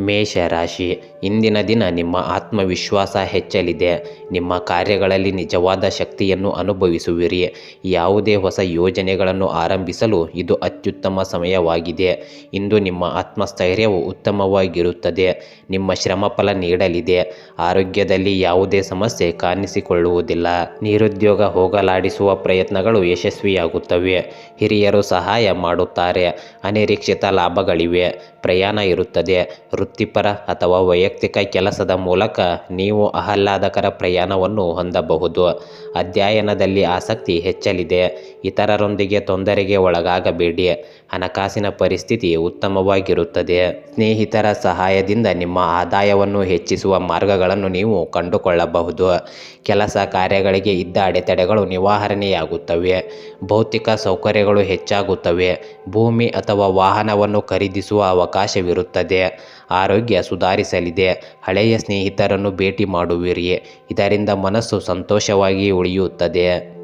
ಮೇಷ ರಾಶಿ ಇಂದಿನ ದಿನ ನಿಮ್ಮ ಆತ್ಮವಿಶ್ವಾಸ ಹೆಚ್ಚಲಿದೆ. ನಿಮ್ಮ ಕಾರ್ಯಗಳಲ್ಲಿ ನಿಜವಾದ ಶಕ್ತಿಯನ್ನು ಅನುಭವಿಸುವಿರಿ. ಯಾವುದೇ ಹೊಸ ಯೋಜನೆಗಳನ್ನು ಆರಂಭಿಸಲು ಇದು ಅತ್ಯುತ್ತಮ ಸಮಯವಾಗಿದೆ. ಇಂದು ನಿಮ್ಮ ಆತ್ಮಸ್ಥೈರ್ಯವು ಉತ್ತಮವಾಗಿರುತ್ತದೆ. ನಿಮ್ಮ ಶ್ರಮ ಫಲ ನೀಡಲಿದೆ. ಆರೋಗ್ಯದಲ್ಲಿ ಯಾವುದೇ ಸಮಸ್ಯೆ ಕಾಣಿಸಿಕೊಳ್ಳುವುದಿಲ್ಲ. ನಿರುದ್ಯೋಗ ಹೋಗಲಾಡಿಸುವ ಪ್ರಯತ್ನಗಳು ಯಶಸ್ವಿಯಾಗುತ್ತವೆ. ಹಿರಿಯರು ಸಹಾಯ ಮಾಡುತ್ತಾರೆ. ಅನಿರೀಕ್ಷಿತ ಲಾಭಗಳಿವೆ. ಪ್ರಯಾಣ ಇರುತ್ತದೆ. ವೃತ್ತಿಪರ ಅಥವಾ ವೈಯಕ್ತಿಕ ಕೆಲಸದ ಮೂಲಕ ನೀವು ಆಹ್ಲಾದಕರ ಪ್ರಯಾಣವನ್ನು ಹೊಂದಬಹುದು. ಅಧ್ಯಯನದಲ್ಲಿ ಆಸಕ್ತಿ ಹೆಚ್ಚಲಿದೆ. ಇತರರೊಂದಿಗೆ ತೊಂದರೆಗೆ ಒಳಗಾಗಬೇಡಿ. ಹಣಕಾಸಿನ ಪರಿಸ್ಥಿತಿ ಉತ್ತಮವಾಗಿರುತ್ತದೆ. ಸ್ನೇಹಿತರ ಸಹಾಯದಿಂದ ನಿಮ್ಮ ಆದಾಯವನ್ನು ಹೆಚ್ಚಿಸುವ ಮಾರ್ಗಗಳನ್ನು ನೀವು ಕಂಡುಕೊಳ್ಳಬಹುದು. ಕೆಲಸ ಕಾರ್ಯಗಳಿಗೆ ಇದ್ದ ಅಡೆತಡೆಗಳು ನಿವಾರಣೆಯಾಗುತ್ತವೆ. ಭೌತಿಕ ಸೌಕರ್ಯಗಳು ಹೆಚ್ಚಾಗುತ್ತವೆ. ಭೂಮಿ ಅಥವಾ ವಾಹನವನ್ನು ಖರೀದಿಸುವ ಅವಕಾಶವಿರುತ್ತದೆ. ಆರೋಗ್ಯ ಸುಧಾರಿಸಲಿದೆ. ಹಳೆಯ ಸ್ನೇಹಿತರನ್ನು ಭೇಟಿ ಮಾಡುವಿರಿ. ಇದರಿಂದ ಮನಸ್ಸು ಸಂತೋಷವಾಗಿ ಉಳಿಯುತ್ತದೆ.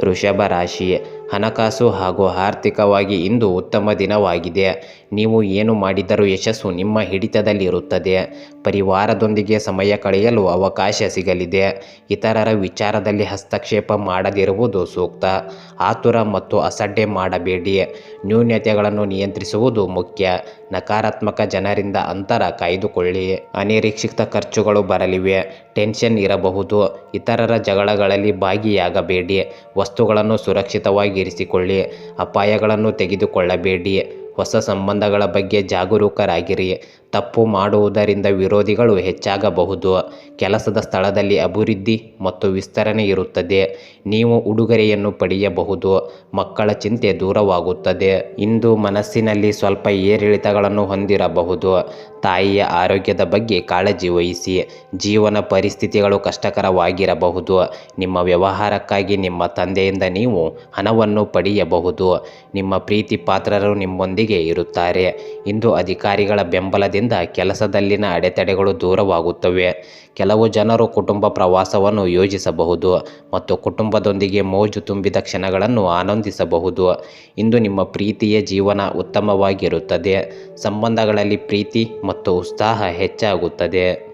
ವೃಷಭ ರಾಶಿ. ಹಣಕಾಸು ಹಾಗೂ ಆರ್ಥಿಕವಾಗಿ ಇಂದು ಉತ್ತಮ ದಿನವಾಗಿದೆ. ನೀವು ಏನು ಮಾಡಿದರೂ ಯಶಸ್ಸು ನಿಮ್ಮ ಹಿಡಿತದಲ್ಲಿರುತ್ತದೆ. ಪರಿವಾರದೊಂದಿಗೆ ಸಮಯ ಕಳೆಯಲು ಅವಕಾಶ ಸಿಗಲಿದೆ. ಇತರರ ವಿಚಾರದಲ್ಲಿ ಹಸ್ತಕ್ಷೇಪ ಮಾಡದಿರುವುದು ಸೂಕ್ತ. ಆತುರ ಮತ್ತು ಅಸಡ್ಡೆ ಮಾಡಬೇಡಿ. ನ್ಯೂನ್ಯತೆಗಳನ್ನು ನಿಯಂತ್ರಿಸುವುದು ಮುಖ್ಯ. ನಕಾರಾತ್ಮಕ ಜನರಿಂದ ಅಂತರ ಕಾಯ್ದುಕೊಳ್ಳಿ. ಅನಿರೀಕ್ಷಿತ ಖರ್ಚುಗಳು ಬರಲಿವೆ. ಟೆನ್ಷನ್ ಇರಬಹುದು. ಇತರರ ಜಗಳಗಳಲ್ಲಿ ಭಾಗಿಯಾಗಬೇಡಿ. ವಸ್ತುಗಳನ್ನು ಸುರಕ್ಷಿತವಾಗಿರಿಸಿಕೊಳ್ಳಿ. ಅಪಾಯಗಳನ್ನು ತೆಗೆದುಕೊಳ್ಳಬೇಡಿ. ಹೊಸ ಸಂಬಂಧಗಳ ಬಗ್ಗೆ ಜಾಗರೂಕರಾಗಿರಿ. ತಪ್ಪು ಮಾಡುವುದರಿಂದ ವಿರೋಧಿಗಳು ಹೆಚ್ಚಾಗಬಹುದು. ಕೆಲಸದ ಸ್ಥಳದಲ್ಲಿ ಅಭಿವೃದ್ಧಿ ಮತ್ತು ವಿಸ್ತರಣೆ ಇರುತ್ತದೆ. ನೀವು ಉಡುಗೊರೆಯನ್ನು ಪಡೆಯಬಹುದು. ಮಕ್ಕಳ ಚಿಂತೆ ದೂರವಾಗುತ್ತದೆ. ಇಂದು ಮನಸ್ಸಿನಲ್ಲಿ ಸ್ವಲ್ಪ ಏರಿಳಿತಗಳನ್ನು ಹೊಂದಿರಬಹುದು. ತಾಯಿಯ ಆರೋಗ್ಯದ ಬಗ್ಗೆ ಕಾಳಜಿ ವಹಿಸಿ. ಜೀವನ ಪರಿಸ್ಥಿತಿಗಳು ಕಷ್ಟಕರವಾಗಿರಬಹುದು. ನಿಮ್ಮ ವ್ಯವಹಾರಕ್ಕಾಗಿ ನಿಮ್ಮ ತಂದೆಯಿಂದ ನೀವು ಹಣವನ್ನು ಪಡೆಯಬಹುದು. ನಿಮ್ಮ ಪ್ರೀತಿ ಪಾತ್ರರು ನಿಮ್ಮೊಂದಿಗೆ ಇರುತ್ತಾರೆ. ಇಂದು ಅಧಿಕಾರಿಗಳ ಬೆಂಬಲದಿಂದ ಕೆಲಸದಲ್ಲಿನ ಅಡೆತಡೆಗಳು ದೂರವಾಗುತ್ತವೆ. ಕೆಲವು ಜನರು ಕುಟುಂಬ ಪ್ರವಾಸವನ್ನು ಯೋಜಿಸಬಹುದು ಮತ್ತು ಕುಟುಂಬದೊಂದಿಗೆ ಮೋಜು ತುಂಬಿದ ಕ್ಷಣಗಳನ್ನು ಆನಂದಿಸಬಹುದು. ಇಂದು ನಿಮ್ಮ ಪ್ರೀತಿಯ ಜೀವನ ಉತ್ತಮವಾಗಿರುತ್ತದೆ. ಸಂಬಂಧಗಳಲ್ಲಿ ಪ್ರೀತಿ ಮತ್ತು ಉತ್ಸಾಹ ಹೆಚ್ಚಾಗುತ್ತದೆ.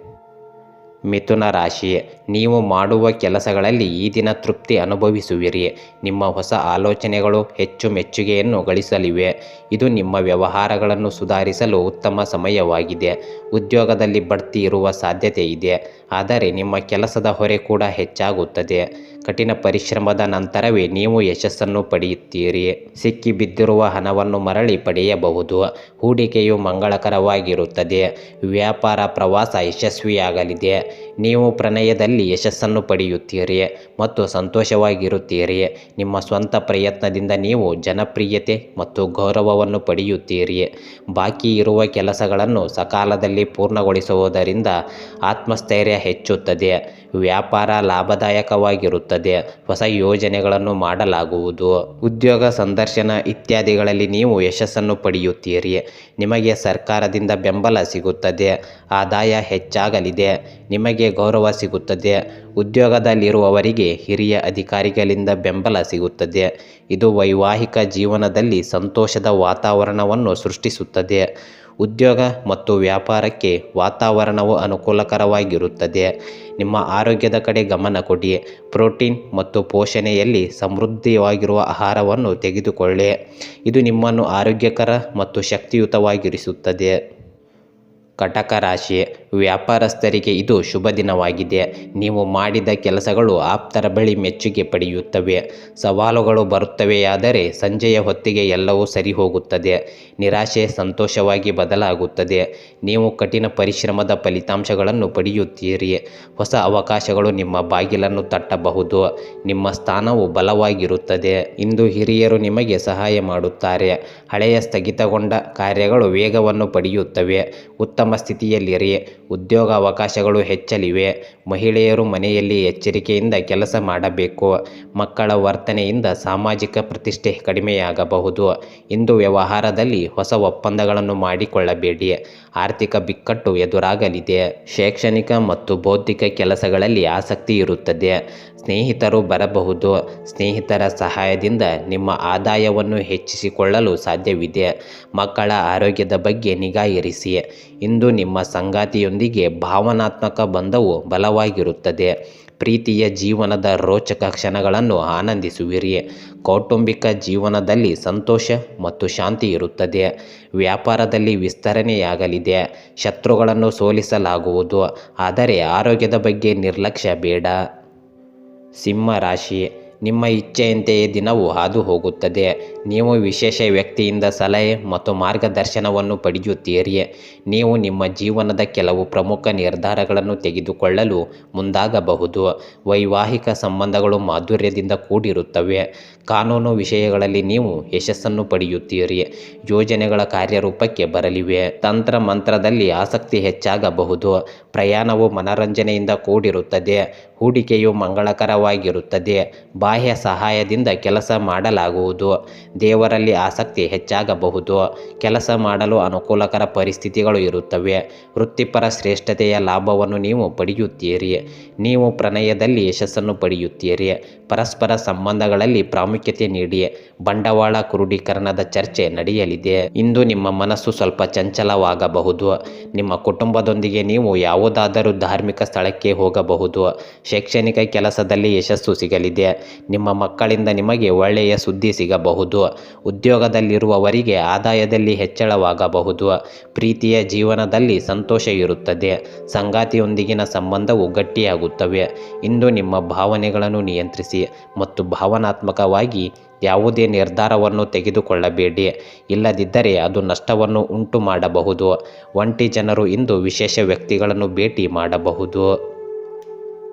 ಮಿಥುನ ರಾಶಿ. ನೀವು ಮಾಡುವ ಕೆಲಸಗಳಲ್ಲಿ ಈ ದಿನ ತೃಪ್ತಿ ಅನುಭವಿಸುವಿರಿ. ನಿಮ್ಮ ಹೊಸ ಆಲೋಚನೆಗಳು ಹೆಚ್ಚು ಮೆಚ್ಚುಗೆಯನ್ನು ಗಳಿಸಲಿವೆ. ಇದು ನಿಮ್ಮ ವ್ಯವಹಾರಗಳನ್ನು ಸುಧಾರಿಸಲು ಉತ್ತಮ ಸಮಯವಾಗಿದೆ. ಉದ್ಯೋಗದಲ್ಲಿ ಬಡ್ತಿ ಇರುವ ಸಾಧ್ಯತೆ ಇದೆ. ಆದರೆ ನಿಮ್ಮ ಕೆಲಸದ ಹೊರೆ ಕೂಡ ಹೆಚ್ಚಾಗುತ್ತದೆ. ಕಠಿಣ ಪರಿಶ್ರಮದ ನಂತರವೇ ನೀವು ಯಶಸ್ಸನ್ನು ಪಡೆಯುತ್ತೀರಿ. ಸಿಕ್ಕಿ ಬಿದ್ದಿರುವ ಹಣವನ್ನು ಮರಳಿ ಪಡೆಯಬಹುದು. ಹೂಡಿಕೆಯು ಮಂಗಳಕರವಾಗಿರುತ್ತದೆ. ವ್ಯಾಪಾರ ಪ್ರವಾಸ ಯಶಸ್ವಿಯಾಗಲಿದೆ. ನೀವು ಪ್ರಣಯದಲ್ಲಿ ಯಶಸ್ಸನ್ನು ಪಡೆಯುತ್ತೀರಿ ಮತ್ತು ಸಂತೋಷವಾಗಿರುತ್ತೀರಿ ನಿಮ್ಮ ಸ್ವಂತ ಪ್ರಯತ್ನದಿಂದ ನೀವು ಜನಪ್ರಿಯತೆ ಮತ್ತು ಗೌರವವನ್ನು ಪಡೆಯುತ್ತೀರಿ ಬಾಕಿ ಇರುವ ಕೆಲಸಗಳನ್ನು ಸಕಾಲದಲ್ಲಿ ಪೂರ್ಣಗೊಳಿಸುವುದರಿಂದ ಆತ್ಮಸ್ಥೈರ್ಯ ಹೆಚ್ಚುತ್ತದೆ. ವ್ಯಾಪಾರ ಲಾಭದಾಯಕವಾಗಿರುತ್ತದೆ. ಹೊಸ ಯೋಜನೆಗಳನ್ನು ಮಾಡಲಾಗುವುದು. ಉದ್ಯೋಗ ಸಂದರ್ಶನ ಇತ್ಯಾದಿಗಳಲ್ಲಿ ನೀವು ಯಶಸ್ಸನ್ನು ಪಡೆಯುತ್ತೀರಿ. ನಿಮಗೆ ಸರ್ಕಾರದಿಂದ ಬೆಂಬಲ ಸಿಗುತ್ತದೆ. ಆದಾಯ ಹೆಚ್ಚಾಗಲಿದೆ. ನಿಮಗೆ ಗೌರವ ಸಿಗುತ್ತದೆ. ಉದ್ಯೋಗದಲ್ಲಿರುವವರಿಗೆ ಹಿರಿಯ ಅಧಿಕಾರಿಗಳಿಂದ ಬೆಂಬಲ ಸಿಗುತ್ತದೆ. ಇದು ವೈವಾಹಿಕ ಜೀವನದಲ್ಲಿ ಸಂತೋಷದ ವಾತಾವರಣವನ್ನು ಸೃಷ್ಟಿಸುತ್ತದೆ. ಉದ್ಯೋಗ ಮತ್ತು ವ್ಯಾಪಾರಕ್ಕೆ ವಾತಾವರಣವು ಅನುಕೂಲಕರವಾಗಿರುತ್ತದೆ. ನಿಮ್ಮ ಆರೋಗ್ಯದ ಕಡೆ ಗಮನ ಕೊಡಿ. ಪ್ರೋಟೀನ್ ಮತ್ತು ಪೋಷಣೆಯಲ್ಲಿ ಸಮೃದ್ಧಿಯಾಗಿರುವ ಆಹಾರವನ್ನು ತೆಗೆದುಕೊಳ್ಳಿ. ಇದು ನಿಮ್ಮನ್ನು ಆರೋಗ್ಯಕರ ಮತ್ತು ಶಕ್ತಿಯುತವಾಗಿರಿಸುತ್ತದೆ. ಕಟಕ ರಾಶಿ. ವ್ಯಾಪಾರಸ್ಥರಿಗೆ ಇದು ಶುಭ ದಿನವಾಗಿದೆ. ನೀವು ಮಾಡಿದ ಕೆಲಸಗಳು ಆಪ್ತರ ಬಳಿ ಮೆಚ್ಚುಗೆ ಪಡೆಯುತ್ತವೆ. ಸವಾಲುಗಳು ಬರುತ್ತವೆಯಾದರೆ ಸಂಜೆಯ ಹೊತ್ತಿಗೆ ಎಲ್ಲವೂ ಸರಿ ಹೋಗುತ್ತದೆ ನಿರಾಶೆ ಸಂತೋಷವಾಗಿ ಬದಲಾಗುತ್ತದೆ. ನೀವು ಕಠಿಣ ಪರಿಶ್ರಮದ ಫಲಿತಾಂಶಗಳನ್ನು ಪಡೆಯುತ್ತೀರಿ. ಹೊಸ ಅವಕಾಶಗಳು ನಿಮ್ಮ ಬಾಗಿಲನ್ನು ತಟ್ಟಬಹುದು. ನಿಮ್ಮ ಸ್ಥಾನವು ಬಲವಾಗಿರುತ್ತದೆ. ಇಂದು ಹಿರಿಯರು ನಿಮಗೆ ಸಹಾಯ ಮಾಡುತ್ತಾರೆ. ಹಳೆಯ ಸ್ಥಗಿತಗೊಂಡ ಕಾರ್ಯಗಳು ವೇಗವನ್ನು ಪಡೆಯುತ್ತವೆ. ಉತ್ತಮ ಸ್ಥಿತಿಯಲ್ಲಿರಿ. ಉದ್ಯೋಗ ಅವಕಾಶಗಳು ಹೆಚ್ಚಲಿವೆ. ಮಹಿಳೆಯರು ಮನೆಯಲ್ಲಿ ಎಚ್ಚರಿಕೆಯಿಂದ ಕೆಲಸ ಮಾಡಬೇಕು. ಮಕ್ಕಳ ವರ್ತನೆಯಿಂದ ಸಾಮಾಜಿಕ ಪ್ರತಿಷ್ಠೆ ಕಡಿಮೆಯಾಗಬಹುದು. ಇಂದು ವ್ಯವಹಾರದಲ್ಲಿ ಹೊಸ ಒಪ್ಪಂದಗಳನ್ನು ಮಾಡಿಕೊಳ್ಳಬೇಡಿ. ಆರ್ಥಿಕ ಬಿಕ್ಕಟ್ಟು ಎದುರಾಗಲಿದೆ. ಶೈಕ್ಷಣಿಕ ಮತ್ತು ಬೌದ್ಧಿಕ ಕೆಲಸಗಳಲ್ಲಿ ಆಸಕ್ತಿ ಇರುತ್ತದೆ. ಸ್ನೇಹಿತರು ಬರಬಹುದು. ಸ್ನೇಹಿತರ ಸಹಾಯದಿಂದ ನಿಮ್ಮ ಆದಾಯವನ್ನು ಹೆಚ್ಚಿಸಿಕೊಳ್ಳಲು ಸಾಧ್ಯವಿದೆ. ಮಕ್ಕಳ ಆರೋಗ್ಯದ ಬಗ್ಗೆ ನಿಗಾ ಇರಿಸಿ. ಇಂದು ನಿಮ್ಮ ಸಂಗಾತಿಯೊಂದಿಗೆ ಭಾವನಾತ್ಮಕ ಬಂಧವು ಬಲವಾಗಿರುತ್ತದೆ. ಪ್ರೀತಿಯ ಜೀವನದ ರೋಚಕ ಕ್ಷಣಗಳನ್ನು ಆನಂದಿಸುವಿರಿ. ಕೌಟುಂಬಿಕ ಜೀವನದಲ್ಲಿ ಸಂತೋಷ ಮತ್ತು ಶಾಂತಿ ಇರುತ್ತದೆ. ವ್ಯಾಪಾರದಲ್ಲಿ ವಿಸ್ತರಣೆಯಾಗಲಿದೆ. ಶತ್ರುಗಳನ್ನು ಸೋಲಿಸಲಾಗುವುದು. ಆದರೆ ಆರೋಗ್ಯದ ಬಗ್ಗೆ ನಿರ್ಲಕ್ಷ್ಯ ಬೇಡ. ಸಿಂಹ ರಾಶಿ. ನಿಮ್ಮ ಇಚ್ಛೆಯಂತೆಯೇ ದಿನವು ಹಾದು ಹೋಗುತ್ತದೆ. ನೀವು ವಿಶೇಷ ವ್ಯಕ್ತಿಯಿಂದ ಸಲಹೆ ಮತ್ತು ಮಾರ್ಗದರ್ಶನವನ್ನು ಪಡೆಯುತ್ತೀರಿ. ನೀವು ನಿಮ್ಮ ಜೀವನದ ಕೆಲವು ಪ್ರಮುಖ ನಿರ್ಧಾರಗಳನ್ನು ತೆಗೆದುಕೊಳ್ಳಲು ಮುಂದಾಗಬಹುದು. ವೈವಾಹಿಕ ಸಂಬಂಧಗಳು ಮಾಧುರ್ಯದಿಂದ ಕೂಡಿರುತ್ತವೆ. ಕಾನೂನು ವಿಷಯಗಳಲ್ಲಿ ನೀವು ಯಶಸ್ಸನ್ನು ಪಡೆಯುತ್ತೀರಿ. ಯೋಜನೆಗಳ ಕಾರ್ಯರೂಪಕ್ಕೆ ಬರಲಿವೆ. ತಂತ್ರ ಮಂತ್ರದಲ್ಲಿ ಆಸಕ್ತಿ ಹೆಚ್ಚಾಗಬಹುದು. ಪ್ರಯಾಣವು ಮನರಂಜನೆಯಿಂದ ಕೂಡಿರುತ್ತದೆ. ಹೂಡಿಕೆಯು ಮಂಗಳಕರವಾಗಿರುತ್ತದೆ. ಬಾಹ್ಯ ಸಹಾಯದಿಂದ ಕೆಲಸ ಮಾಡಲಾಗುವುದು. ದೇವರಲ್ಲಿ ಆಸಕ್ತಿ ಹೆಚ್ಚಾಗಬಹುದು. ಕೆಲಸ ಮಾಡಲು ಅನುಕೂಲಕರ ಪರಿಸ್ಥಿತಿಗಳು ಇರುತ್ತವೆ. ವೃತ್ತಿಪರ ಶ್ರೇಷ್ಠತೆಯ ಲಾಭವನ್ನು ನೀವು ಪಡೆಯುತ್ತೀರಿ. ನೀವು ಪ್ರಣಯದಲ್ಲಿ ಯಶಸ್ಸನ್ನು ಪಡೆಯುತ್ತೀರಿ. ಪರಸ್ಪರ ಸಂಬಂಧಗಳಲ್ಲಿ ಪ್ರಾಮುಖ್ಯತೆ ನೀಡಿ. ಬಂಡವಾಳ ಕ್ರೋಢೀಕರಣದ ಚರ್ಚೆ ನಡೆಯಲಿದೆ. ಇಂದು ನಿಮ್ಮ ಮನಸ್ಸು ಸ್ವಲ್ಪ ಚಂಚಲವಾಗಬಹುದು. ನಿಮ್ಮ ಕುಟುಂಬದೊಂದಿಗೆ ನೀವು ಯಾವುದಾದರೂ ಧಾರ್ಮಿಕ ಸ್ಥಳಕ್ಕೆ ಹೋಗಬಹುದು. ಶೈಕ್ಷಣಿಕ ಕೆಲಸದಲ್ಲಿ ಯಶಸ್ಸು ಸಿಗಲಿದೆ. ನಿಮ್ಮ ಮಕ್ಕಳಿಂದ ನಿಮಗೆ ಒಳ್ಳೆಯ ಸುದ್ದಿ ಸಿಗಬಹುದು. ಉದ್ಯೋಗದಲ್ಲಿರುವವರಿಗೆ ಆದಾಯದಲ್ಲಿ ಹೆಚ್ಚಳವಾಗಬಹುದು. ಪ್ರೀತಿಯ ಜೀವನದಲ್ಲಿ ಸಂತೋಷ ಇರುತ್ತದೆ. ಸಂಗಾತಿಯೊಂದಿಗಿನ ಸಂಬಂಧವು ಗಟ್ಟಿಯಾಗುತ್ತವೆ. ಇಂದು ನಿಮ್ಮ ಭಾವನೆಗಳನ್ನು ನಿಯಂತ್ರಿಸಿ ಮತ್ತು ಭಾವನಾತ್ಮಕವಾಗಿ ಯಾವುದೇ ನಿರ್ಧಾರವನ್ನು ತೆಗೆದುಕೊಳ್ಳಬೇಡಿ. ಇಲ್ಲದಿದ್ದರೆ ಅದು ನಷ್ಟವನ್ನು ಉಂಟು ಮಾಡಬಹುದು. ಒಂಟಿ ಜನರು ಇಂದು ವಿಶೇಷ ವ್ಯಕ್ತಿಗಳನ್ನು ಭೇಟಿ ಮಾಡಬಹುದು.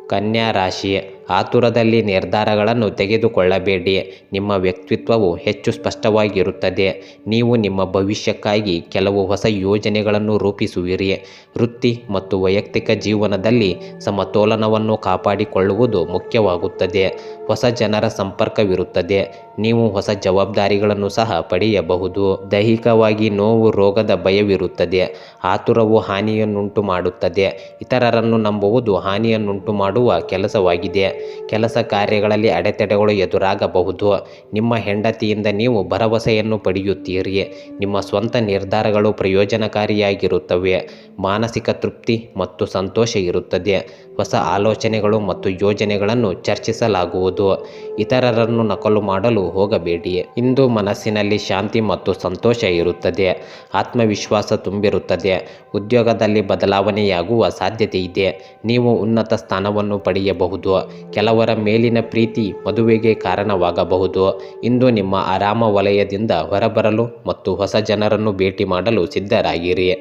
ಕನ್ಯಾ ರಾಶಿ ಆತುರದಲ್ಲಿ ನಿರ್ಧಾರಗಳನ್ನು ತೆಗೆದುಕೊಳ್ಳಬೇಡಿ. ನಿಮ್ಮ ವ್ಯಕ್ತಿತ್ವವು ಹೆಚ್ಚು ಸ್ಪಷ್ಟವಾಗಿರುತ್ತದೆ. ನೀವು ನಿಮ್ಮ ಭವಿಷ್ಯಕ್ಕಾಗಿ ಕೆಲವು ಹೊಸ ಯೋಜನೆಗಳನ್ನು ರೂಪಿಸುವಿರಿ. ವೃತ್ತಿ ಮತ್ತು ವೈಯಕ್ತಿಕ ಜೀವನದಲ್ಲಿ ಸಮತೋಲನವನ್ನು ಕಾಪಾಡಿಕೊಳ್ಳುವುದು ಮುಖ್ಯವಾಗುತ್ತದೆ. ಹೊಸ ಜನರ ಸಂಪರ್ಕವಿರುತ್ತದೆ. ನೀವು ಹೊಸ ಜವಾಬ್ದಾರಿಗಳನ್ನು ಸಹ ಪಡೆಯಬಹುದು. ದೈಹಿಕವಾಗಿ ನೋವು, ರೋಗದ ಭಯವಿರುತ್ತದೆ. ಆತುರವು ಹಾನಿಯನ್ನುಂಟು ಮಾಡುತ್ತದೆ ಇತರರನ್ನು ನಂಬುವುದು ಹಾನಿಯನ್ನುಂಟು ಮಾಡುವ ಕೆಲಸವಾಗಿದೆ. ಕೆಲಸ ಕಾರ್ಯಗಳಲ್ಲಿ ಅಡೆತಡೆಗಳು ಎದುರಾಗಬಹುದು. ನಿಮ್ಮ ಹೆಂಡತಿಯಿಂದ ನೀವು ಭರವಸೆಯನ್ನು ಪಡೆಯುತ್ತೀರಿ. ನಿಮ್ಮ ಸ್ವಂತ ನಿರ್ಧಾರಗಳು ಪ್ರಯೋಜನಕಾರಿಯಾಗಿರುತ್ತವೆ. ಮಾನಸಿಕ ತೃಪ್ತಿ ಮತ್ತು ಸಂತೋಷ ಇರುತ್ತದೆ. ಹೊಸ ಆಲೋಚನೆಗಳು ಮತ್ತು ಯೋಜನೆಗಳನ್ನು ಚರ್ಚಿಸಲಾಗುವುದು. ಇತರರನ್ನು ನಕಲು ಮಾಡಲು ಹೋಗಬೇಡಿ ಇಂದು ಮನಸ್ಸಿನಲ್ಲಿ ಶಾಂತಿ ಮತ್ತು ಸಂತೋಷ ಇರುತ್ತದೆ. ಆತ್ಮವಿಶ್ವಾಸ ತುಂಬಿರುತ್ತದೆ. ಉದ್ಯೋಗದಲ್ಲಿ ಬದಲಾವಣೆಯಾಗುವ ಸಾಧ್ಯತೆ ಇದೆ. ನೀವು ಉನ್ನತ ಸ್ಥಾನವನ್ನು ಪಡೆಯಬಹುದು. ಕೆಲವರ ಮೇಲಿನ ಪ್ರೀತಿ ಮದುವೆಗೆ ಕಾರಣವಾಗಬಹುದು. ಇಂದು ನಿಮ್ಮ ಆರಾಮ ವಲಯದಿಂದ ಹೊರಬರಲು ಮತ್ತು ಹೊಸ ಜನರನ್ನು ಭೇಟಿ ಮಾಡಲು ಸಿದ್ಧರಾಗಿರಿ.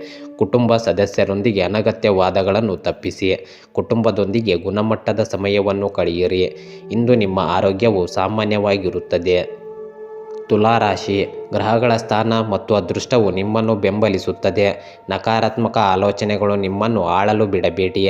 ಕುಟುಂಬ ಸದಸ್ಯರೊಂದಿಗೆ ಅನಗತ್ಯ ವಾದಗಳನ್ನು ತಪ್ಪಿಸಿ ಕುಟುಂಬದೊಂದಿಗೆ ಗುಣಮಟ್ಟದ ಸಮಯವನ್ನು ಕಳೆಯಿರಿ. ಇಂದು ನಿಮ್ಮ ಆರೋಗ್ಯವು ಸಾಮಾನ್ಯವಾಗಿರುತ್ತದೆ. ತುಲಾರಾಶಿ ಗ್ರಹಗಳ ಸ್ಥಾನ ಮತ್ತು ಅದೃಷ್ಟವು ನಿಮ್ಮನ್ನು ಬೆಂಬಲಿಸುತ್ತದೆ. ನಕಾರಾತ್ಮಕ ಆಲೋಚನೆಗಳು ನಿಮ್ಮನ್ನು ಆಳಲು ಬಿಡಬೇಡಿ.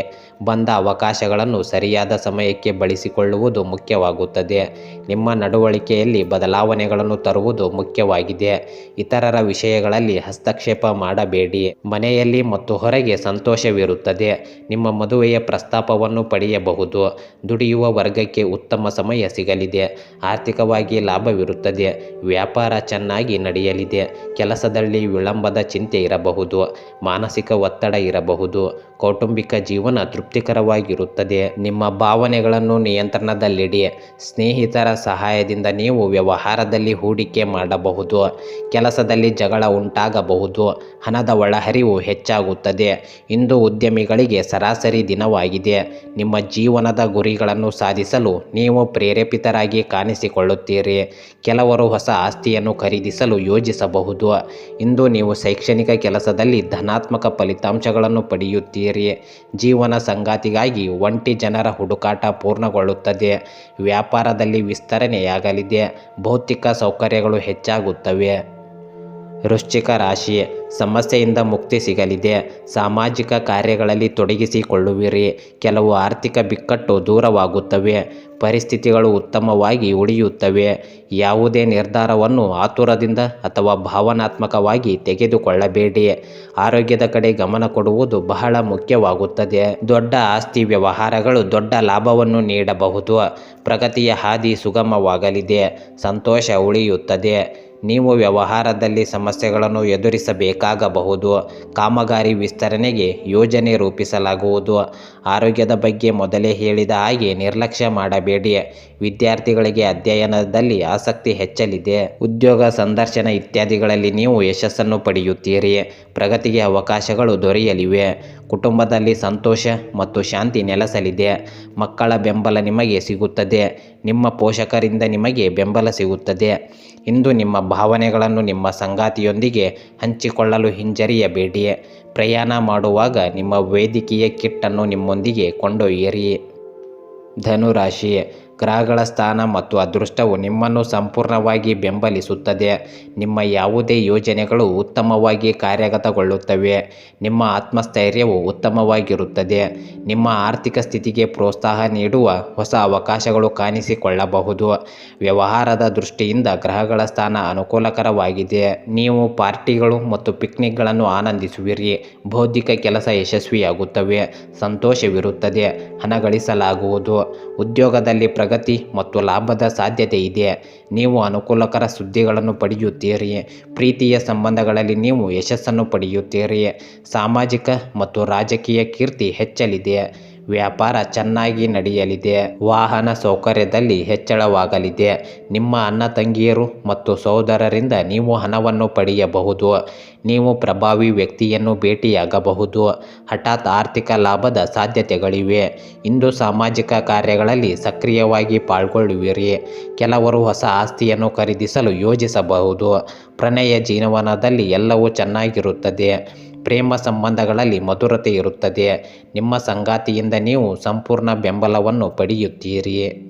ಬಂದ ಅವಕಾಶಗಳನ್ನು ಸರಿಯಾದ ಸಮಯಕ್ಕೆ ಬಳಸಿಕೊಳ್ಳುವುದು ಮುಖ್ಯವಾಗುತ್ತದೆ. ನಿಮ್ಮ ನಡವಳಿಕೆಯಲ್ಲಿ ಬದಲಾವಣೆಗಳನ್ನು ತರುವುದು ಮುಖ್ಯವಾಗಿದೆ. ಇತರರ ವಿಷಯಗಳಲ್ಲಿ ಹಸ್ತಕ್ಷೇಪ ಮಾಡಬೇಡಿ. ಮನೆಯಲ್ಲಿ ಮತ್ತು ಹೊರಗೆ ಸಂತೋಷವಿರುತ್ತದೆ. ನಿಮ್ಮ ಮದುವೆಯ ಪ್ರಸ್ತಾಪವನ್ನು ಪಡೆಯಬಹುದು. ದುಡಿಯುವ ವರ್ಗಕ್ಕೆ ಉತ್ತಮ ಸಮಯ ಸಿಗಲಿದೆ. ಆರ್ಥಿಕವಾಗಿ ಲಾಭವಿರುತ್ತದೆ. ವ್ಯಾಪಾರ ಚೆನ್ನಾಗಿ ನಡೆಯಲಿದೆ. ಕೆಲಸದಲ್ಲಿ ವಿಳಂಬದ ಚಿಂತೆ ಇರಬಹುದು, ಮಾನಸಿಕ ಒತ್ತಡ ಇರಬಹುದು, ಕೌಟುಂಬಿಕ ಜೀವನ ತೃಪ್ತಿಕರವಾಗಿರುತ್ತದೆ. ನಿಮ್ಮ ಭಾವನೆಗಳನ್ನು ನಿಯಂತ್ರಣದಲ್ಲಿಡಿ. ಸ್ನೇಹಿತರ ಸಹಾಯದಿಂದ ನೀವು ವ್ಯವಹಾರದಲ್ಲಿ ಹೂಡಿಕೆ ಮಾಡಬಹುದು, ಕೆಲಸದಲ್ಲಿ ಜಗಳ ಉಂಟಾಗಬಹುದು, ಹಣದ ಒಳಹರಿವು ಹೆಚ್ಚಾಗುತ್ತದೆ. ಇಂದು ಉದ್ಯಮಿಗಳಿಗೆ ಸರಾಸರಿ ದಿನವಾಗಿದೆ. ನಿಮ್ಮ ಜೀವನದ ಗುರಿಗಳನ್ನು ಸಾಧಿಸಲು ನೀವು ಪ್ರೇರೇಪಿತರಾಗಿ ಕಾಣಿಸಿಕೊಳ್ಳುತ್ತೀರಿ. ಕೆಲವರು ಹೊಸ ಆಸ್ತಿಯನ್ನು ಖರೀದಿಸಲು ಯೋಜಿಸಬಹುದು. ಇಂದು ನೀವು ಶೈಕ್ಷಣಿಕ ಕೆಲಸದಲ್ಲಿ ಧನಾತ್ಮಕ ಫಲಿತಾಂಶಗಳನ್ನು ಪಡೆಯುತ್ತೀರಿ. ಜೀವನ ಸಂಗಾತಿಗಾಗಿ ಒಂಟಿ ಜನರ ಹುಡುಕಾಟ ಪೂರ್ಣಗೊಳ್ಳುತ್ತದೆ. ವ್ಯಾಪಾರದಲ್ಲಿ ವಿಸ್ತರಣೆಯಾಗಲಿದೆ. ಭೌತಿಕ ಸೌಕರ್ಯಗಳು ಹೆಚ್ಚಾಗುತ್ತವೆ. ವೃಶ್ಚಿಕ ರಾಶಿ, ಸಮಸ್ಯೆಯಿಂದ ಮುಕ್ತಿ ಸಿಗಲಿದೆ. ಸಾಮಾಜಿಕ ಕಾರ್ಯಗಳಲ್ಲಿ ತೊಡಗಿಸಿಕೊಳ್ಳುವಿರಿ. ಕೆಲವು ಆರ್ಥಿಕ ಬಿಕ್ಕಟ್ಟು ದೂರವಾಗುತ್ತವೆ. ಪರಿಸ್ಥಿತಿಗಳು ಉತ್ತಮವಾಗಿ ಉಳಿಯುತ್ತವೆ. ಯಾವುದೇ ನಿರ್ಧಾರವನ್ನು ಆತುರದಿಂದ ಅಥವಾ ಭಾವನಾತ್ಮಕವಾಗಿ ತೆಗೆದುಕೊಳ್ಳಬೇಡಿ. ಆರೋಗ್ಯದ ಕಡೆ ಗಮನ ಕೊಡುವುದು ಬಹಳ ಮುಖ್ಯವಾಗುತ್ತದೆ. ದೊಡ್ಡ ಆಸ್ತಿ ವ್ಯವಹಾರಗಳು ದೊಡ್ಡ ಲಾಭವನ್ನು ನೀಡಬಹುದು. ಪ್ರಗತಿಯ ಹಾದಿ ಸುಗಮವಾಗಲಿದೆ. ಸಂತೋಷ ಉಳಿಯುತ್ತದೆ. ನೀವು ವ್ಯವಹಾರದಲ್ಲಿ ಸಮಸ್ಯೆಗಳನ್ನು ಎದುರಿಸಬೇಕಾಗಬಹುದು. ಕಾಮಗಾರಿ ವಿಸ್ತರಣೆಗೆ ಯೋಜನೆ ರೂಪಿಸಲಾಗುವುದು. ಆರೋಗ್ಯದ ಬಗ್ಗೆ ಮೊದಲೇ ಹೇಳಿದ ಹಾಗೆ ನಿರ್ಲಕ್ಷ್ಯ ಮಾಡಬೇಡಿ. ವಿದ್ಯಾರ್ಥಿಗಳಿಗೆ ಅಧ್ಯಯನದಲ್ಲಿ ಆಸಕ್ತಿ ಹೆಚ್ಚಲಿದೆ. ಉದ್ಯೋಗ ಸಂದರ್ಶನ ಇತ್ಯಾದಿಗಳಲ್ಲಿ ನೀವು ಯಶಸ್ಸನ್ನು ಪಡೆಯುತ್ತೀರಿ. ಪ್ರಗತಿಗೆ ಅವಕಾಶಗಳು ದೊರೆಯಲಿವೆ. ಕುಟುಂಬದಲ್ಲಿ ಸಂತೋಷ ಮತ್ತು ಶಾಂತಿ ನೆಲೆಸಲಿದೆ. ಮಕ್ಕಳ ಬೆಂಬಲ ನಿಮಗೆ ಸಿಗುತ್ತದೆ. ನಿಮ್ಮ ಪೋಷಕರಿಂದ ನಿಮಗೆ ಬೆಂಬಲ ಸಿಗುತ್ತದೆ. ಇಂದು ನಿಮ್ಮ ಭಾವನೆಗಳನ್ನು ನಿಮ್ಮ ಸಂಗಾತಿಯೊಂದಿಗೆ ಹಂಚಿಕೊಳ್ಳಲು ಹಿಂಜರಿಯಬೇಡಿ. ಪ್ರಯಾಣ ಮಾಡುವಾಗ ನಿಮ್ಮ ವೇದಿಕೆಯ ಕಿಟ್ಟನ್ನು ನಿಮ್ಮೊಂದಿಗೆ ಕೊಂಡೊಯ್ಯಿರಿ. ಧನುರಾಶಿ ಗ್ರಹಗಳ ಸ್ಥಾನ ಮತ್ತು ಅದೃಷ್ಟವು ನಿಮ್ಮನ್ನು ಸಂಪೂರ್ಣವಾಗಿ ಬೆಂಬಲಿಸುತ್ತದೆ. ನಿಮ್ಮ ಯಾವುದೇ ಯೋಜನೆಗಳು ಉತ್ತಮವಾಗಿ ಕಾರ್ಯಗತಗೊಳ್ಳುತ್ತವೆ. ನಿಮ್ಮ ಆತ್ಮಸ್ಥೈರ್ಯವು ಉತ್ತಮವಾಗಿರುತ್ತದೆ. ನಿಮ್ಮ ಆರ್ಥಿಕ ಸ್ಥಿತಿಗೆ ಪ್ರೋತ್ಸಾಹ ನೀಡುವ ಹೊಸ ಅವಕಾಶಗಳು ಕಾಣಿಸಿಕೊಳ್ಳಬಹುದು. ವ್ಯವಹಾರದ ದೃಷ್ಟಿಯಿಂದ ಗ್ರಹಗಳ ಸ್ಥಾನ ಅನುಕೂಲಕರವಾಗಿದೆ. ನೀವು ಪಾರ್ಟಿಗಳು ಮತ್ತು ಪಿಕ್ನಿಕ್ಗಳನ್ನು ಆನಂದಿಸುವಿರಿ. ಬೌದ್ಧಿಕ ಕೆಲಸ ಯಶಸ್ವಿಯಾಗುತ್ತವೆ. ಸಂತೋಷವಿರುತ್ತದೆ. ಹಣ ಗಳಿಸಲಾಗುವುದು. ಉದ್ಯೋಗದಲ್ಲಿ ಪ್ರಗತಿ ಮತ್ತು ಲಾಭದ ಸಾಧ್ಯತೆ ಇದೆ. ನೀವು ಅನುಕೂಲಕರ ಸುದ್ದಿಗಳನ್ನು ಪಡೆಯುತ್ತೀರಿ. ಪ್ರೀತಿಯ ಸಂಬಂಧಗಳಲ್ಲಿ ನೀವು ಯಶಸ್ಸನ್ನು ಪಡೆಯುತ್ತೀರಿ. ಸಾಮಾಜಿಕ ಮತ್ತು ರಾಜಕೀಯ ಕೀರ್ತಿ ಹೆಚ್ಚಲಿದೆ. ವ್ಯಾಪಾರ ಚೆನ್ನಾಗಿ ನಡೆಯಲಿದೆ. ವಾಹನ ಸೌಕರ್ಯದಲ್ಲಿ ಹೆಚ್ಚಳವಾಗಲಿದೆ. ನಿಮ್ಮ ಅಣ್ಣ ತಂಗಿಯರು ಮತ್ತು ಸಹೋದರರಿಂದ ನೀವು ಹಣವನ್ನು ಪಡೆಯಬಹುದು. ನೀವು ಪ್ರಭಾವಿ ವ್ಯಕ್ತಿಯನ್ನು ಭೇಟಿಯಾಗಬಹುದು. ಹಠಾತ್ ಆರ್ಥಿಕ ಲಾಭದ ಸಾಧ್ಯತೆಗಳಿವೆ. ಇಂದು ಸಾಮಾಜಿಕ ಕಾರ್ಯಗಳಲ್ಲಿ ಸಕ್ರಿಯವಾಗಿ ಪಾಲ್ಗೊಳ್ಳುವಿರಿ. ಕೆಲವರು ಹೊಸ ಆಸ್ತಿಯನ್ನು ಖರೀದಿಸಲು ಯೋಜಿಸಬಹುದು. ಪ್ರಣಯ ಜೀವನದಲ್ಲಿ ಎಲ್ಲವೂ ಚೆನ್ನಾಗಿರುತ್ತದೆ. ಪ್ರೇಮ ಸಂಬಂಧಗಳಲ್ಲಿ ಮಧುರತೆ ಇರುತ್ತದೆ. ನಿಮ್ಮ ಸಂಗಾತಿಯಿಂದ ನೀವು ಸಂಪೂರ್ಣ ಬೆಂಬಲವನ್ನು ಪಡೆಯುತ್ತೀರಿ.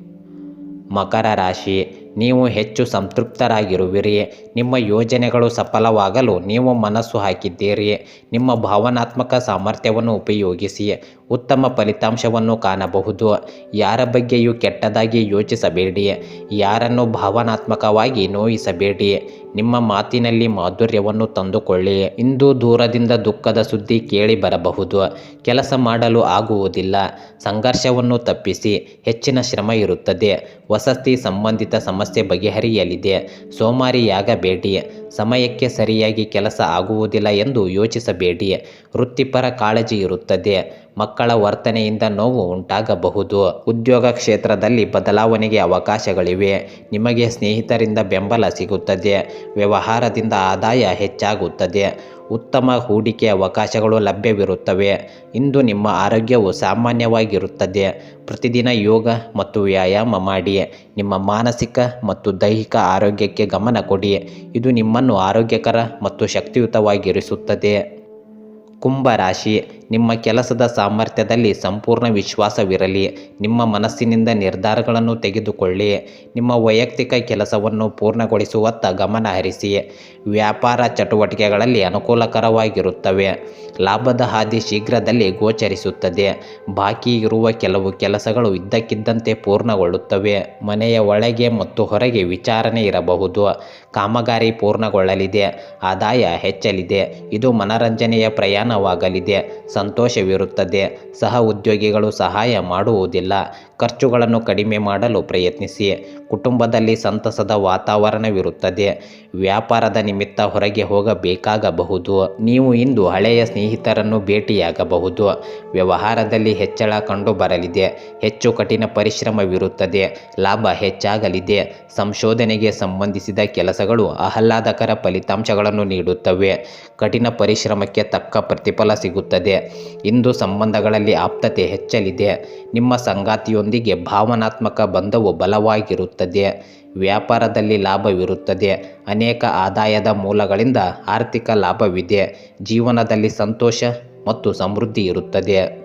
ಮಕರ ರಾಶಿ, ನೀವು ಹೆಚ್ಚು ಸಂತೃಪ್ತರಾಗಿರುವಿರಿ. ನಿಮ್ಮ ಯೋಜನೆಗಳು ಸಫಲವಾಗಲು ನೀವು ಮನಸ್ಸು ಹಾಕಿದ್ದೀರಿ. ನಿಮ್ಮ ಭಾವನಾತ್ಮಕ ಸಾಮರ್ಥ್ಯವನ್ನು ಉಪಯೋಗಿಸಿ ಉತ್ತಮ ಫಲಿತಾಂಶವನ್ನು ಕಾಣಬಹುದು. ಯಾರ ಬಗ್ಗೆಯೂ ಕೆಟ್ಟದಾಗಿ ಯೋಚಿಸಬೇಡಿ. ಯಾರನ್ನು ಭಾವನಾತ್ಮಕವಾಗಿ ನೋಯಿಸಬೇಡಿ. ನಿಮ್ಮ ಮಾತಿನಲ್ಲಿ ಮಾಧುರ್ಯವನ್ನು ತಂದುಕೊಳ್ಳಿ. ಇಂದು ದೂರದಿಂದ ದುಃಖದ ಸುದ್ದಿ ಕೇಳಿ ಬರಬಹುದು. ಕೆಲಸ ಮಾಡಲು ಆಗುವುದಿಲ್ಲ. ಸಂಘರ್ಷವನ್ನು ತಪ್ಪಿಸಿ. ಹೆಚ್ಚಿನ ಶ್ರಮ ಇರುತ್ತದೆ. ವಸತಿ ಸಂಬಂಧಿತ ಸಮಸ್ಯೆ ಬಗೆಹರಿಯಲಿದೆ. ಸೋಮಾರಿಯಾಗಬೇಡಿ. ಸಮಯಕ್ಕೆ ಸರಿಯಾಗಿ ಕೆಲಸ ಆಗುವುದಿಲ್ಲ ಎಂದು ಯೋಚಿಸಬೇಡಿ. ವೃತ್ತಿಪರ ಕಾಳಜಿ ಇರುತ್ತದೆ. ಮಕ್ಕಳ ವರ್ತನೆಯಿಂದ ನೋವು ಉಂಟಾಗಬಹುದು. ಉದ್ಯೋಗ ಕ್ಷೇತ್ರದಲ್ಲಿ ಬದಲಾವಣೆಗೆ ಅವಕಾಶಗಳಿವೆ. ನಿಮಗೆ ಸ್ನೇಹಿತರಿಂದ ಬೆಂಬಲ ಸಿಗುತ್ತದೆ. ವ್ಯವಹಾರದಿಂದ ಆದಾಯ ಹೆಚ್ಚಾಗುತ್ತದೆ. ಉತ್ತಮ ಹೂಡಿಕೆ ಅವಕಾಶಗಳು ಲಭ್ಯವಿರುತ್ತವೆ. ಇಂದು ನಿಮ್ಮ ಆರೋಗ್ಯವು ಸಾಮಾನ್ಯವಾಗಿರುತ್ತದೆ. ಪ್ರತಿದಿನ ಯೋಗ ಮತ್ತು ವ್ಯಾಯಾಮ ಮಾಡಿ. ನಿಮ್ಮ ಮಾನಸಿಕ ಮತ್ತು ದೈಹಿಕ ಆರೋಗ್ಯಕ್ಕೆ ಗಮನ ಕೊಡಿ. ಇದು ನಿಮ್ಮನ್ನು ಆರೋಗ್ಯಕರ ಮತ್ತು ಶಕ್ತಿಯುತವಾಗಿರಿಸುತ್ತದೆ. ಕುಂಭರಾಶಿ ನಿಮ್ಮ ಕೆಲಸದ ಸಾಮರ್ಥ್ಯದಲ್ಲಿ ಸಂಪೂರ್ಣ ವಿಶ್ವಾಸವಿರಲಿ. ನಿಮ್ಮ ಮನಸ್ಸಿನಿಂದ ನಿರ್ಧಾರಗಳನ್ನು ತೆಗೆದುಕೊಳ್ಳಿ. ನಿಮ್ಮ ವೈಯಕ್ತಿಕ ಕೆಲಸವನ್ನು ಪೂರ್ಣಗೊಳಿಸುವತ್ತ ಗಮನ ಹರಿಸಿ. ವ್ಯಾಪಾರ ಚಟುವಟಿಕೆಗಳಲ್ಲಿ ಅನುಕೂಲಕರವಾಗಿರುತ್ತವೆ. ಲಾಭದ ಹಾದಿ ಶೀಘ್ರದಲ್ಲಿ ಗೋಚರಿಸುತ್ತದೆ. ಬಾಕಿ ಇರುವ ಕೆಲವು ಕೆಲಸಗಳು ಇದ್ದಕ್ಕಿದ್ದಂತೆ ಪೂರ್ಣಗೊಳ್ಳುತ್ತವೆ. ಮನೆಯ ಒಳಗೆ ಮತ್ತು ಹೊರಗೆ ವಿಚಾರಣೆ ಇರಬಹುದು. ಕಾಮಗಾರಿ ಪೂರ್ಣಗೊಳ್ಳಲಿದೆ. ಆದಾಯ ಹೆಚ್ಚಲಿದೆ. ಇದು ಮನರಂಜನೆಯ ಪ್ರಯಾಣವಾಗಲಿದೆ. ಸಂತೋಷವಿರುತ್ತದೆ. ಸಹ ಉದ್ಯೋಗಿಗಳು ಸಹಾಯ ಮಾಡುವುದಿಲ್ಲ. ಖರ್ಚುಗಳನ್ನು ಕಡಿಮೆ ಮಾಡಲು ಪ್ರಯತ್ನಿಸಿ. ಕುಟುಂಬದಲ್ಲಿ ಸಂತಸದ ವಾತಾವರಣವಿರುತ್ತದೆ. ವ್ಯಾಪಾರದ ನಿಮಿತ್ತ ಹೊರಗೆ ಹೋಗಬೇಕಾಗಬಹುದು. ನೀವು ಇಂದು ಹಳೆಯ ಸ್ನೇಹಿತರನ್ನು ಭೇಟಿಯಾಗಬಹುದು. ವ್ಯವಹಾರದಲ್ಲಿ ಹೆಚ್ಚಳ ಕಂಡುಬರಲಿದೆ. ಹೆಚ್ಚು ಕಠಿಣ ಪರಿಶ್ರಮವಿರುತ್ತದೆ. ಲಾಭ ಹೆಚ್ಚಾಗಲಿದೆ. ಸಂಶೋಧನೆಗೆ ಸಂಬಂಧಿಸಿದ ಕೆಲಸಗಳು ಆಹ್ಲಾದಕರ ಫಲಿತಾಂಶಗಳನ್ನು ನೀಡುತ್ತವೆ. ಕಠಿಣ ಪರಿಶ್ರಮಕ್ಕೆ ತಕ್ಕ ಪ್ರತಿಫಲ ಸಿಗುತ್ತದೆ. ಇಂದು ಸಂಬಂಧಗಳಲ್ಲಿ ಆಪ್ತತೆ ಹೆಚ್ಚಲಿದೆ. ನಿಮ್ಮ ಸಂಗಾತಿಯೊಂದಿಗೆ ಭಾವನಾತ್ಮಕ ಬಂಧವು ಬಲವಾಗಿರುತ್ತದೆ. ವ್ಯಾಪಾರದಲ್ಲಿ ಲಾಭವಿರುತ್ತದೆ ಅನೇಕ ಆದಾಯದ ಮೂಲಗಳಿಂದ ಆರ್ಥಿಕ ಲಾಭವಿದೆ ಜೀವನದಲ್ಲಿ ಸಂತೋಷ ಮತ್ತು ಸಮೃದ್ಧಿ ಇರುತ್ತದೆ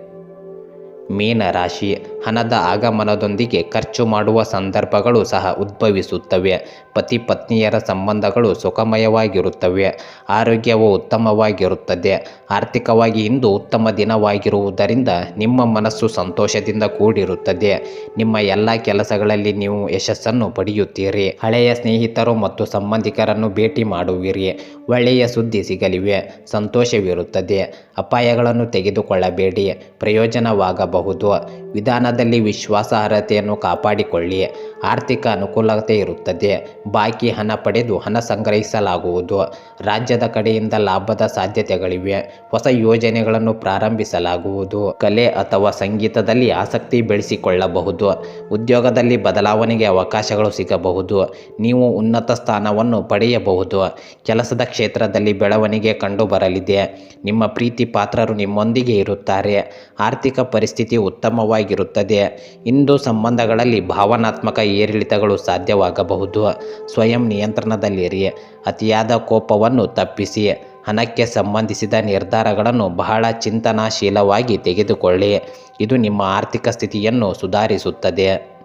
ಮೀನ ರಾಶಿ ಹಣದ ಆಗಮನದೊಂದಿಗೆ ಖರ್ಚು ಮಾಡುವ ಸಂದರ್ಭಗಳು ಸಹ ಉದ್ಭವಿಸುತ್ತವೆ. ಪತಿ ಪತ್ನಿಯರ ಸಂಬಂಧಗಳು ಸುಖಮಯವಾಗಿರುತ್ತವೆ. ಆರೋಗ್ಯವು ಉತ್ತಮವಾಗಿರುತ್ತದೆ. ಆರ್ಥಿಕವಾಗಿ ಇಂದು ಉತ್ತಮ ದಿನವಾಗಿರುವುದರಿಂದ ನಿಮ್ಮ ಮನಸ್ಸು ಸಂತೋಷದಿಂದ ಕೂಡಿರುತ್ತದೆ. ನಿಮ್ಮ ಎಲ್ಲ ಕೆಲಸಗಳಲ್ಲಿ ನೀವು ಯಶಸ್ಸನ್ನು ಪಡೆಯುತ್ತೀರಿ. ಹಳೆಯ ಸ್ನೇಹಿತರು ಮತ್ತು ಸಂಬಂಧಿಕರನ್ನು ಭೇಟಿ ಮಾಡುವಿರಿ. ಒಳ್ಳೆಯ ಸುದ್ದಿ ಸಿಗಲಿವೆ. ಸಂತೋಷವಿರುತ್ತದೆ. ಅಪಾಯಗಳನ್ನು ತೆಗೆದುಕೊಳ್ಳಬೇಡಿ. ಪ್ರಯೋಜನವಾಗಬಹುದು. ವಿಧಾನದಲ್ಲಿ ವಿಶ್ವಾಸಾರ್ಹತೆಯನ್ನು ಕಾಪಾಡಿಕೊಳ್ಳಿ ಆರ್ಥಿಕ ಅನುಕೂಲತೆ ಇರುತ್ತದೆ. ಬಾಕಿ ಹಣ ಪಡೆದು ಹಣ ಸಂಗ್ರಹಿಸಲಾಗುವುದು. ರಾಜ್ಯದ ಕಡೆಯಿಂದ ಲಾಭದ ಸಾಧ್ಯತೆಗಳಿವೆ. ಹೊಸ ಯೋಜನೆಗಳನ್ನು ಪ್ರಾರಂಭಿಸಲಾಗುವುದು. ಕಲೆ ಅಥವಾ ಸಂಗೀತದಲ್ಲಿ ಆಸಕ್ತಿ ಬೆಳೆಸಿಕೊಳ್ಳಬಹುದು. ಉದ್ಯೋಗದಲ್ಲಿ ಬದಲಾವಣೆಗೆ ಅವಕಾಶಗಳು ಸಿಗಬಹುದು. ನೀವು ಉನ್ನತ ಸ್ಥಾನವನ್ನು ಪಡೆಯಬಹುದು. ಕೆಲಸದ ಕ್ಷೇತ್ರದಲ್ಲಿ ಬೆಳವಣಿಗೆ ಕಂಡುಬರಲಿದೆ. ನಿಮ್ಮ ಪ್ರೀತಿ ಪಾತ್ರರು ನಿಮ್ಮೊಂದಿಗೆ ಇರುತ್ತಾರೆ. ಆರ್ಥಿಕ ಪರಿಸ್ಥಿತಿ ಉತ್ತಮವಾಗಿರುತ್ತದೆ. ಇಂದು ಸಂಬಂಧಗಳಲ್ಲಿ ಭಾವನಾತ್ಮಕ ಏರಿಳಿತಗಳು ಸಾಧ್ಯವಾಗಬಹುದು. ಸ್ವಯಂ ನಿಯಂತ್ರಣದಲ್ಲಿರಿ ಅತಿಯಾದ ಕೋಪವನ್ನು ತಪ್ಪಿಸಿ. ಹಣಕ್ಕೆ ಸಂಬಂಧಿಸಿದ ನಿರ್ಧಾರಗಳನ್ನು ಬಹಳ ಚಿಂತನಾಶೀಲವಾಗಿ ತೆಗೆದುಕೊಳ್ಳಿ. ಇದು ನಿಮ್ಮ ಆರ್ಥಿಕ ಸ್ಥಿತಿಯನ್ನು ಸುಧಾರಿಸುತ್ತದೆ.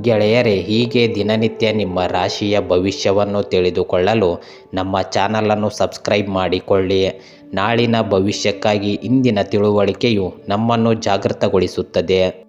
ಗೆಳೆಯರೇ, ಹೀಗೆ ದಿನನಿತ್ಯ ನಿಮ್ಮ ರಾಶಿಯ ಭವಿಷ್ಯವನ್ನು ತಿಳಿದುಕೊಳ್ಳಲು ನಮ್ಮ ಚಾನಲನ್ನು ಸಬ್ಸ್ಕ್ರೈಬ್ ಮಾಡಿಕೊಳ್ಳಿ. ನಾಳಿನ ಭವಿಷ್ಯಕ್ಕಾಗಿ ಇಂದಿನ ತಿಳುವಳಿಕೆಯು ನಮ್ಮನ್ನು ಜಾಗೃತಗೊಳಿಸುತ್ತದೆ.